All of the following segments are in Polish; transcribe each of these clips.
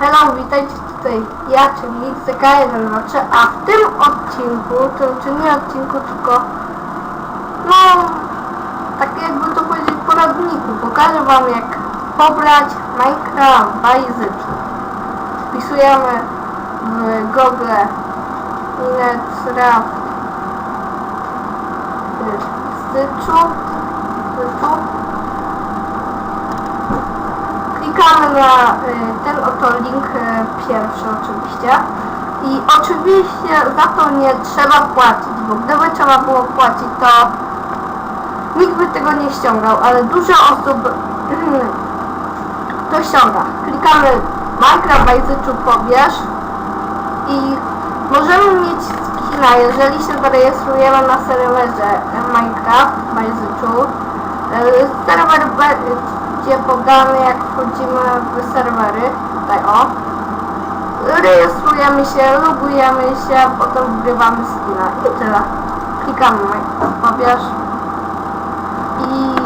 Hello, witajcie tutaj. Ja, czyli CK123, a w tym odcinku, to znaczy nie odcinku, tylko no, tak jakby to powiedzieć poradniku, pokażę wam jak pobrać Minecraft Bajzyki. Wpisujemy w Google Minecraft Styczu, Styczu klikamy na y, ten oto link y, pierwszy oczywiście i oczywiście za to nie trzeba płacić, bo gdyby trzeba było płacić to nikt by tego nie ściągał, ale dużo osób to ściąga. Klikamy Minecraft Bajzyczu pobierz i możemy mieć skina, jeżeli się zarejestrujemy na serwerze Minecraft Bajzyczu. Y, Serwer będzie podany jak wchodzimy w serwery. Tutaj o. Rejestrujemy się, logujemy się, potem wgrywamy skina i tyle. Klikamy pobierz i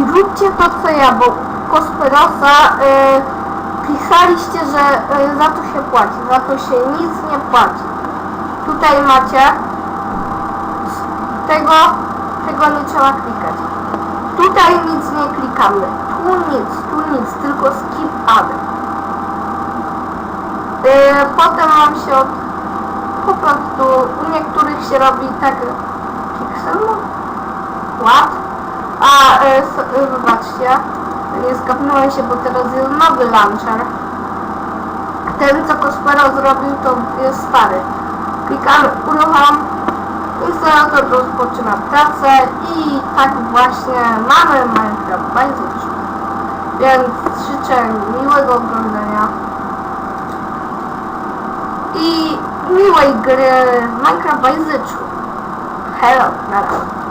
i róbcie to co ja, bo Kosperosa y, pisaliście, że y, za to się płaci, za to się nic nie płaci. Tutaj macie tego, tego nie trzeba klikać. Tutaj nic nie klikamy. Tu nic, tu nic, tylko skip ad. Y, potem mam się od, po prostu u niektórych się robi tak piksel ład. A, y, s, y, wybaczcie, nie skapnąłem się, bo teraz jest nowy launcher. Ten, co Kospero zrobił, to jest stary. Klikamy uruchom, instalator rozpoczyna pracę i tak właśnie mamy Minecraft Bajzycz. Więc życzę miłego oglądania i miłej gry Minecraft Bajzyczu. Hello, na razie.